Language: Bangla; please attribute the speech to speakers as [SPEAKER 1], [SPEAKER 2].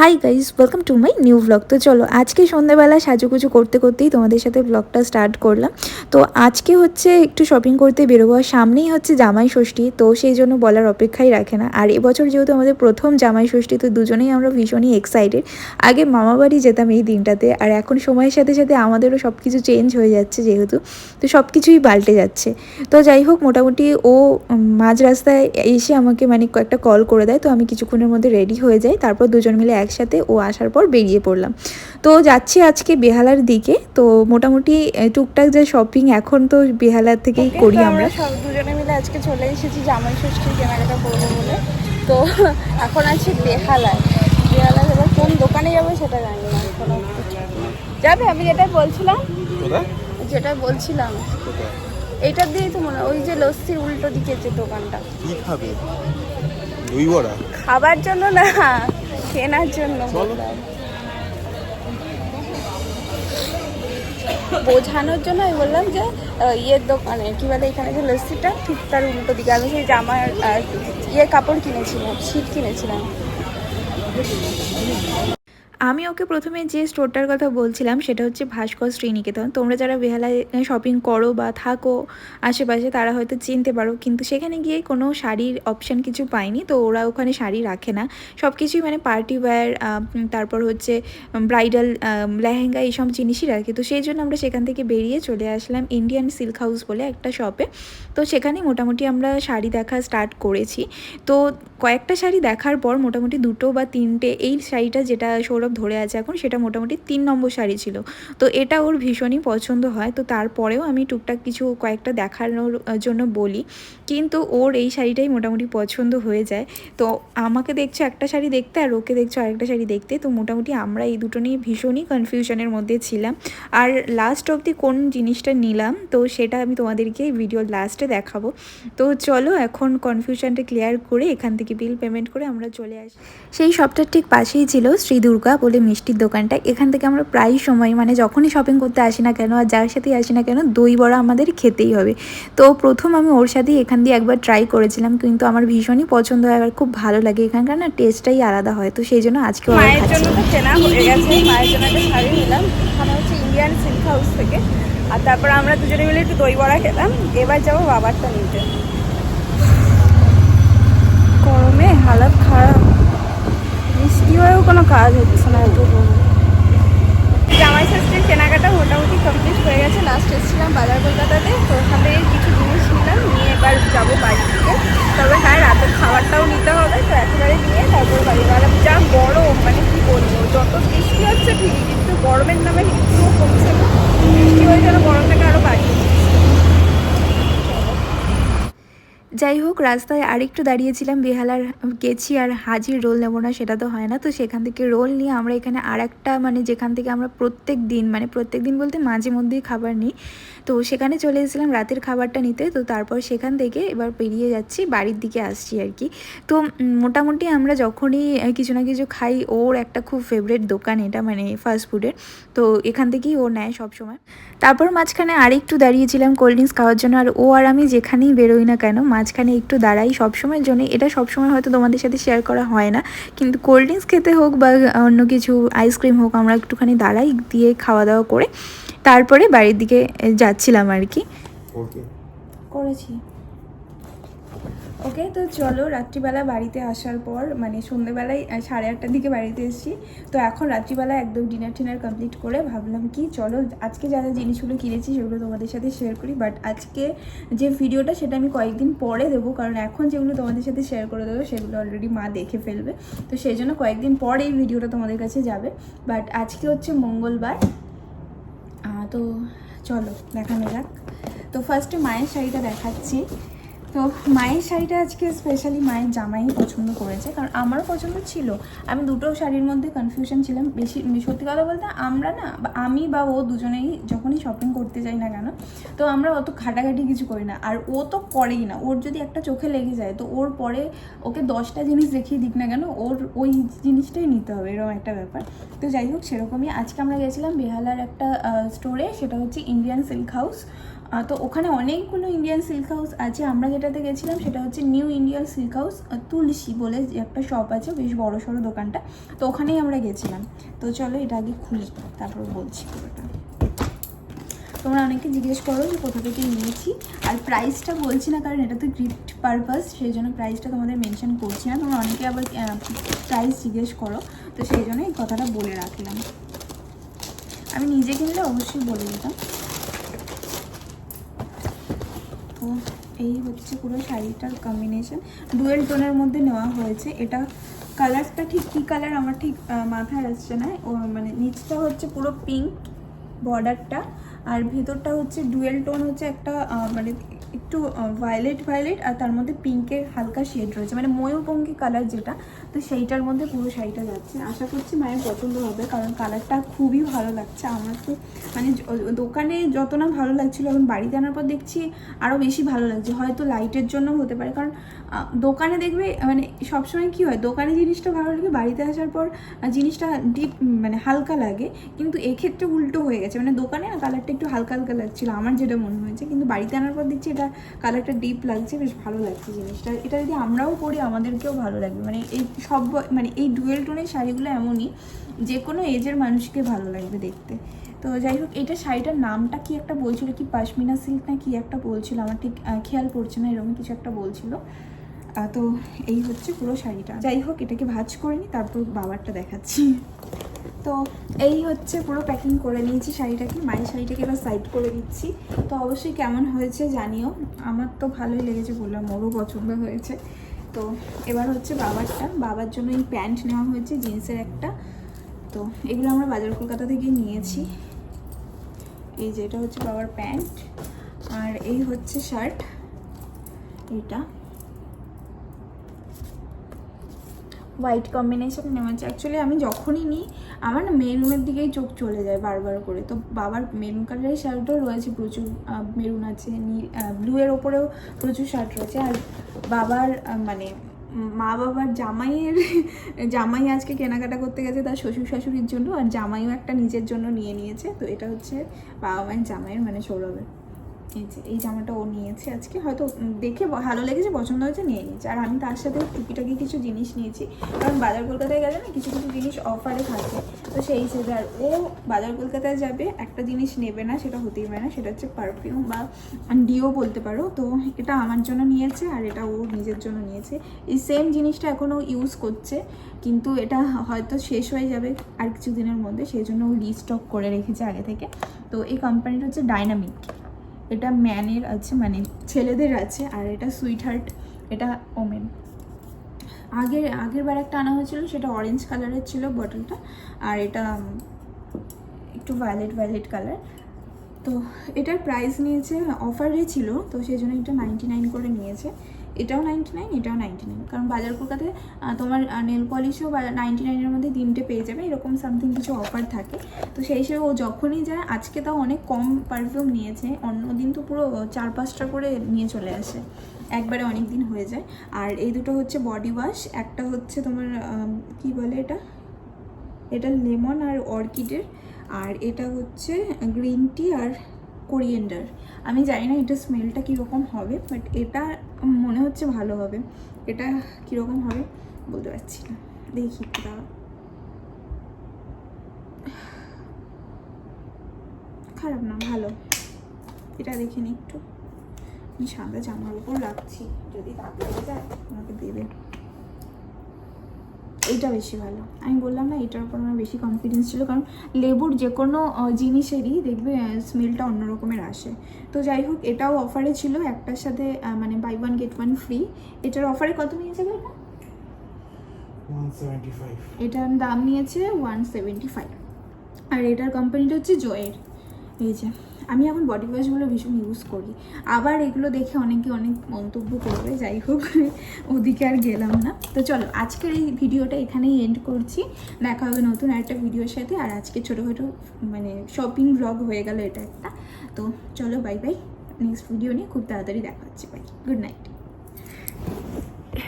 [SPEAKER 1] Hi guys welcome to my new blog তো চলো, আজকে সন্ধ্যেবেলা সাজুগুজু করতে করতেই তোমাদের সাথে ব্লগটা স্টার্ট করলাম। তো আজকে হচ্ছে একটু শপিং করতে বেরোবো। আর সামনেই হচ্ছে জামাই ষষ্ঠী, তো সেই জন্য বলার অপেক্ষাই রাখে না। আর এবছর যেহেতু আমাদের প্রথম জামাই ষষ্ঠী, তো দুজনেই আমরা ভীষণই এক্সাইটেড আগে মামা বাড়ি যেতাম এই দিনটাতে, আর এখন সময়ের সাথে সাথে আমাদেরও সব কিছু চেঞ্জ হয়ে যাচ্ছে যেহেতু, তো সব কিছুই পাল্টে যাচ্ছে। তো যাই হোক, মোটামুটি ও মাঝ রাস্তায় এসে আমাকে মানে কয়েকটা কল করে দেয়। তো আমি কিছুক্ষণের মধ্যে রেডি হয়ে যাই। তারপর দুজন মিলে একসাথে ও আসার পর বেরিয়ে পড়লাম। তো যাচ্ছি আজকে বেহালার দিকে। তো মোটামুটি টুকটাক যে শপিং এখন তো বেহালার থেকেই করি আমরা।
[SPEAKER 2] সব দুজনে মিলে আজকে চলে এসেছি জামাই ষষ্ঠীর কেনাকাটা করব বলে। তো এখন আছি বেহালায়। বেহালায় এবার কোন দোকানে যাব সেটা জানি না এখনও। যাবে আমি যেটা বলছিলাম। যেটা বলছিলাম। এটা দিয়েই তো মনে হয় ওই যে লস্যির উল্টো দিকে যে দোকানটা।
[SPEAKER 3] কি খাবে? দই বড়া?
[SPEAKER 2] খাবার জন্য না। কেনার জন্য। বোঝানোর জন্য আমি বললাম যে ইয়ের দোকানে কি বলে এখানে যে লস্যিটা ঠিক তার উল্টো দিকে। আমি সেই জামার আর ইয়ে কাপড় কিনেছিলাম শীত কিনেছিলাম।
[SPEAKER 1] আমি ওকে প্রথমে যে স্টোরটার কথা বলছিলাম, সেটা হচ্ছে ভাস্কর শ্রীনিকেতন। তোমরা যারা বেহালায় শপিং করো বা থাকো আশেপাশে, তারা হয়তো চিনতে পারো। কিন্তু সেখানে গিয়ে কোনো শাড়ির অপশান কিছু পাইনি তো ওরা ওখানে শাড়ি রাখে না। সব কিছুই মানে পার্টি ওয়্যার তারপর হচ্ছে ব্রাইডাল লেহেঙ্গা এইসব জিনিসই রাখে। তো সেই জন্য আমরা সেখান থেকে বেরিয়ে চলে আসলাম ইন্ডিয়ান সিল্ক হাউস বলে একটা শপে তো সেখানে মোটামুটি আমরা শাড়ি দেখা স্টার্ট করেছি। তো কয়েকটা শাড়ি দেখার পর মোটামুটি দুটো বা তিনটে, এই শাড়িটা যেটা সৌরভ ধরে আছে এখন, সেটা মোটামুটি তিন নম্বর শাড়ি ছিল। তো এটা ওর ভীষণই পছন্দ হয়। তো তারপরেও আমি টুকটাক কিছু কয়েকটা দেখানোর জন্য বলি। কিন্তু ওর এই শাড়িটাই মোটামুটি পছন্দ হয়ে যায়। তো আমাকে দেখছ একটা শাড়ি দেখতে আর ওকে দেখছ আরেকটা শাড়ি দেখতে। তো মোটামুটি আমরা এই দুটো নিয়ে ভীষণই কনফিউশনের মধ্যে ছিলাম। আর লাস্ট অবধি কোন জিনিসটা নিলাম, তো সেটা আমি তোমাদেরকে ভিডিওর লাস্টে দেখাবো। তো চলো এখন কনফিউশনটা ক্লিয়ার করে এখান থেকে বিল পেমেন্ট করে আমরা চলে আসি। সেই শপটার ঠিক পাশেই ছিল শ্রী দুর্গা বলে মিষ্টির দোকানটা এখান থেকে আমরা প্রায় সময় মানে যখনই শপিং করতে আসি না কেন আর যার সাথেই আসি না কেন দই বড়া আমাদের খেতেই হবে। তো প্রথম আমি ওর সাথেই এখান দিয়ে একবার ট্রাই করেছিলাম কিন্তু আমার ভীষণই পছন্দ হয় আর খুব ভালো লাগে। এখানকার না টেস্টটাই আলাদা হয় তো সেই জন্য আজকে
[SPEAKER 2] মায়ের জন্য তো কেনা হয়ে গেছে মায়ের জন্য একটা শাড়ি নিলাম। এখানে হচ্ছে ইন্ডিয়ান সিল্ক হাউস থেকে। আর তারপর আমরা দুজনে মিলে একটু দই বড়া খেলাম এবার যাব বাবারটা নিতে। গরমে হালত খারাপ মিষ্টি হয়েও কোনো কাজ হচ্ছে না এত গরম জামাই ষষ্ঠীর কেনাকাটা মোটামুটি কমপ্লিট হয়ে গেছে লাস্ট এসেছিলাম বাজার কলকাতাতে তো ওখান থেকে কিছু জিনিস নিলাম নিয়ে এবার যাব বাড়ি থেকে তবে হ্যাঁ রাতের খাবারটাও নিতে হবে তো একেবারে নিয়ে তারপর বাড়ি গেলাম যা গরম মানে কি বলব যত হচ্ছে ঠিকই কিন্তু গরমের নামে একটুও কমছে না। বৃষ্টি হয়ে গেলে গরমটাকে আরও বাড়িয়ে দিচ্ছে।
[SPEAKER 1] যাই হোক রাস্তায় আরেকটু দাঁড়িয়েছিলাম, বেহালার গেছি আর হাজির রোল নেব না, সেটা তো হয় না। তো সেখান থেকে রোল নিয়ে আমরা এখানে আর একটা মানে যেখান থেকে আমরা প্রত্যেক দিন মানে প্রত্যেক দিন বলতে মাঝে মধ্যেই খাবার নিই। তো সেখানে চলে এসেছিলাম রাতের খাবারটা নিতে। তো তারপর সেখান থেকে এবার পেরিয়ে যাচ্ছি, বাড়ির দিকে আসছি আর কি। তো মোটামুটি আমরা যখনই কিছু না কিছু খাই, ওর একটা খুব ফেভারেট দোকান এটা মানে ফাস্ট ফুডের তো এখান থেকেই ও নেয় সব সময় তারপর মাঝখানে আরেকটু দাঁড়িয়েছিলাম কোল্ড ড্রিঙ্কস খাওয়ার জন্য। আর ও আর আমি যেখানেই বেরোই না কেন মাঝখানে একটু দাঁড়াই সবসময়ের জন্য এটা সবসময় হয়তো তোমাদের সাথে শেয়ার করা হয় না। কিন্তু কোল্ড ড্রিঙ্কস খেতে হোক বা অন্য কিছু আইসক্রিম হোক আমরা একটুখানি দাঁড়াই দিয়ে খাওয়া দাওয়া করে তারপরে বাড়ির দিকে যাচ্ছিলাম আর কি।
[SPEAKER 3] ওকে
[SPEAKER 1] করেছি। ওকে, তো চলো রাত্রিবেলা বাড়িতে আসার পর মানে সন্ধ্যেবেলায় সাড়ে আটটার দিকে বাড়িতে এসেছি। তো এখন রাত্রিবেলা একদম ডিনার টিনার কমপ্লিট করে ভাবলাম কি, চলো আজকে যা যা জিনিসগুলো কিনেছি সেগুলো তোমাদের সাথে শেয়ার করি। বাট আজকে যে ভিডিওটা সেটা আমি কয়েকদিন পরে দেবো, কারণ এখন যেগুলো তোমাদের সাথে শেয়ার করে দেবো সেগুলো অলরেডি মা দেখে ফেলবে। তো সেই জন্য কয়েকদিন পর এই ভিডিওটা তোমাদের কাছে যাবে। বাট আজকে হচ্ছে মঙ্গলবার। তো চলো, দেখানো যাক। তো ফার্স্টে মায়ের শাড়িটা দেখাচ্ছি। তো মায়ের শাড়িটা আজকে স্পেশালি মায়ের জামাই পছন্দ করেছে, কারণ আমারও পছন্দ ছিল। আমি দুটো শাড়ির মধ্যে কনফিউশন ছিলাম। বেশি, সত্যি কথা বলতে আমরা না আমি বা ও দুজনেই যখনই শপিং করতে যাই না কেন, তো আমরা অত ঘাটাঘাটি কিছু করি না। আর ও তো করেই না। ওর যদি একটা চোখে লেগে যায়, তো ওর পরে ওকে দশটা জিনিস দেখিয়ে দিক না কেন, ওর ওই জিনিসটাই নিতে হবে, এরকম একটা ব্যাপার। তো যাই হোক, সেরকমই আজকে আমরা গেছিলাম বেহালার একটা স্টোরে সেটা হচ্ছে ইন্ডিয়ান সিল্ক হাউস তো ওখানে অনেকগুলো ইন্ডিয়ান সিল্ক হাউস আছে। আমরা যেটাতে গেছিলাম সেটা হচ্ছে new Indian silk house Tulsi বলে যে একটা শপ আছে, বেশ বড় সড়ো দোকানটা। তো ওখানেই আমরা গেছিলাম। তো চলো এটা আগে খুলি, তারপর বলছি পুরোটা। তোমরা অনেকে জিজ্ঞেস করো যে কোথা থেকে নিয়েছি। আর প্রাইসটা বলছি না, কারণ এটা তো গিফট পারপাস সেই জন্য প্রাইসটা তোমাদের মেনশন করছি না। তোমরা অনেকে আবার প্রাইস জিজ্ঞেস করো। তো সেই জন্য এই কথাটা বলে রাখলাম। আমি নিজে কিনলে অবশ্যই বলে দিতাম। তো এই হচ্ছে পুরো শাড়িটার কম্বিনেশন ডুয়েল টোনের মধ্যে নেওয়া হয়েছে। এটা কালারটা ঠিক কী কালার আমার ঠিক মাথায় আসছে না। ও মানে নিচটা হচ্ছে পুরো পিঙ্ক বর্ডারটা আর ভেতরটা হচ্ছে ডুয়েল টোন হচ্ছে একটা মানে একটু ভায়োলেট ভায়োলেট আর তার মধ্যে পিঙ্কের হালকা শেড রয়েছে। মানে ময়ূরপঙ্খী কালার যেটা, তো সেইটার মধ্যে পুরো শাড়িটা যাচ্ছে। আশা করছি মায়ের পছন্দ হবে, কারণ কালারটা খুবই ভালো লাগছে আমার তো। মানে দোকানে যত না ভালো লাগছিল, এখন বাড়িতে আনার পর দেখছি আরও বেশি ভালো লাগছে। হয়তো লাইটের জন্য হতে পারে, কারণ দোকানে দেখবে মানে সবসময় কি হয়, দোকানে জিনিসটা ভালো লাগে, বাড়িতে আসার পর জিনিসটা ডিপ মানে হালকা লাগে, কিন্তু এক্ষেত্রে উল্টো হয়ে গেছে। মানে দোকানে না কালারটা একটু হালকা হালকা লাগছিল, আমার যেটা মনে হয়েছে। কিন্তু বাড়িতে আনার পর দেখছি এটা কালারটা ডিপ লাগছে, বেশ ভালো লাগছে জিনিসটা। এটা যদি আমরাও পরি, আমাদেরকেও ভালো লাগবে। মানে এই সব মানে এই ডুয়েল টোনের শাড়িগুলো এমনই যে কোনো এজের মানুষকে ভালো লাগবে দেখতে। তো যাই হোক, এটা শাড়িটার নামটা কি একটা বলছিল? কি পাশমিনা সিল্ক না কি একটা বলছিল? আমার ঠিক খেয়াল পড়ছে না, এরকম কিছু একটা বলছিল। তো এই হচ্ছে পুরো শাড়িটা। যাই হোক, এটাকে ভাজ করে নিই তারপর বাবারটা দেখাচ্ছি। তো এই হচ্ছে পুরো প্যাকিং করে নিয়েছি শাড়িটাকে, মায়ের শাড়িটাকে এবার সাইড করে দিচ্ছি। তো অবশ্যই কেমন হয়েছে জানিও। আমার তো ভালোই লেগেছে বললাম, ওরও পছন্দ হয়েছে। তো এবার হচ্ছে বাবারটা, বাবার জন্য এই প্যান্ট নেওয়া হয়েছে, জিন্সের একটা। তো এগুলো আমরা বাজার কলকাতা থেকে নিয়েছি। এই যে এটা হচ্ছে বাবার প্যান্ট, আর এই হচ্ছে শার্ট, এটা। হোয়াইট কম্বিনেশন নেওয়া আছে অ্যাকচুয়ালি আমি যখনই নিই, আমার না মেরুনের দিকেই চোখ চলে যায় বারবার করে। তো বাবার মেরুন কালারের শার্টও রয়েছে প্রচুর মেরুন আছে ব্লু এর ওপরেও প্রচুর শার্ট রয়েছে। আর বাবার মানে মা বাবার জামাইয়ের, জামাই আজকে কেনাকাটা করতে গেছে তার শ্বশুর শাশুড়ির জন্য, আর জামাইও একটা নিজের জন্য নিয়ে নিয়েছে। তো এটা হচ্ছে বাবা মায়ের জামাইয়ের মানে সৌরভের। এই যে, এই জামাটা ও নিয়েছে আজকে। হয়তো দেখে ভালো লেগেছে, পছন্দ হয়েছে, নিয়ে নিয়েছে। আর আমি তার সাথে টুকিটাকি কিছু জিনিস নিয়েছি। কারণ বাজার কলকাতায় গেলে না কিছু কিছু জিনিস অফারে থাকে। তো সেই হিসেবে আর ও বাজার কলকাতায় যাবে, একটা জিনিস নেবে না, সেটা হতেই পারে না। সেটা হচ্ছে পারফিউম বা ডিও বলতে পারো। তো এটা আমার জন্য নিয়েছে আর এটা ও নিজের জন্য নিয়েছে। এই সেম জিনিসটা এখনও ইউজ করছে, কিন্তু এটা হয়তো শেষ হয়ে যাবে আর কিছু দিনের মধ্যে। সেই জন্য ও রিস্টক করে রেখেছে আগে থেকে। তো এই কোম্পানিটা হচ্ছে ডাইনামিক এটা ম্যানের আছে মানে ছেলেদের আছে, আর এটা সুইট হার্ট এটা ওমেন। আগের আগের বার একটা আনা হয়েছিল, সেটা অরেঞ্জ কালারের ছিল বটলটা আর এটা একটু ভায়োলেট ভায়োলেট কালার তো এটার প্রাইস নিয়েছে অফারে ছিল, তো সেই জন্য এটা নাইনটি নাইন করে নিয়েছে। এটাও নাইনটি নাইন এটাও নাইনটি নাইন কারণ বাজার কলকাতায় তোমার নেল পলিশও নাইনটি নাইনের মধ্যে তিনটে পেয়ে যাবে, এরকম সামথিং কিছু অফার থাকে। তো সেই হিসেবে ও যখনই যায়, আজকে তাও অনেক কম পারফিউম নিয়েছে অন্য দিন তো পুরো চার পাঁচটা করে নিয়ে চলে আসে। একবারে অনেক দিন হয়ে যায়। আর এই দুটো হচ্ছে বডি ওয়াশ একটা হচ্ছে তোমার কি বলে এটা? এটা লেমন আর অর্কিডের, আর এটা হচ্ছে গ্রিন টি আর কোরিয়েন্ডার আমি জানি না এটা স্মেলটা কীরকম হবে বাট এটা মনে হচ্ছে ভালো হবে। এটা কীরকম হবে বলতে পারছি না। দেখি তা খারাপ না, ভালো। এটা দেখিনি একটু। আমি সাদা জামার উপর রাখছি। যদি লেগে যায়, আমাকে দেবে। এইটা বেশি ভালো। আমি বললাম না এটার উপর আমার বেশি কনফিডেন্স ছিল কারণ লেবুর যে কোনো জিনিসেরই দেখবে স্মেলটা অন্য রকমের আসে। তো যাই হোক এটাও অফারে ছিল একটার সাথে মানে buy one get one free এটার অফারে কত নিয়েছে এটা
[SPEAKER 3] 175
[SPEAKER 1] এটার দাম নিয়েছে ওয়ান সেভেন্টি ফাইভ আর এটার কোম্পানিটা হচ্ছে জয়ের এই যে। আমি এখন বডি ওয়াশগুলো ভীষণ ইউজ করি। আবার এগুলো দেখে অনেকে অনেক মন্তব্য করবে, যাই হোক, ওদিকে আর গেলাম না। তো চলো, আজকের এই ভিডিওটা এখানেই এন্ড করছি। দেখা হবে নতুন একটা ভিডিওর সাথে। আর আজকে ছোটোখাটো মানে শপিং ব্লগ হয়ে গেল এটা একটা। তো চলো বাই বাই নেক্সট ভিডিও নিয়ে খুব তাড়াতাড়ি দেখা হচ্ছে। Bye good night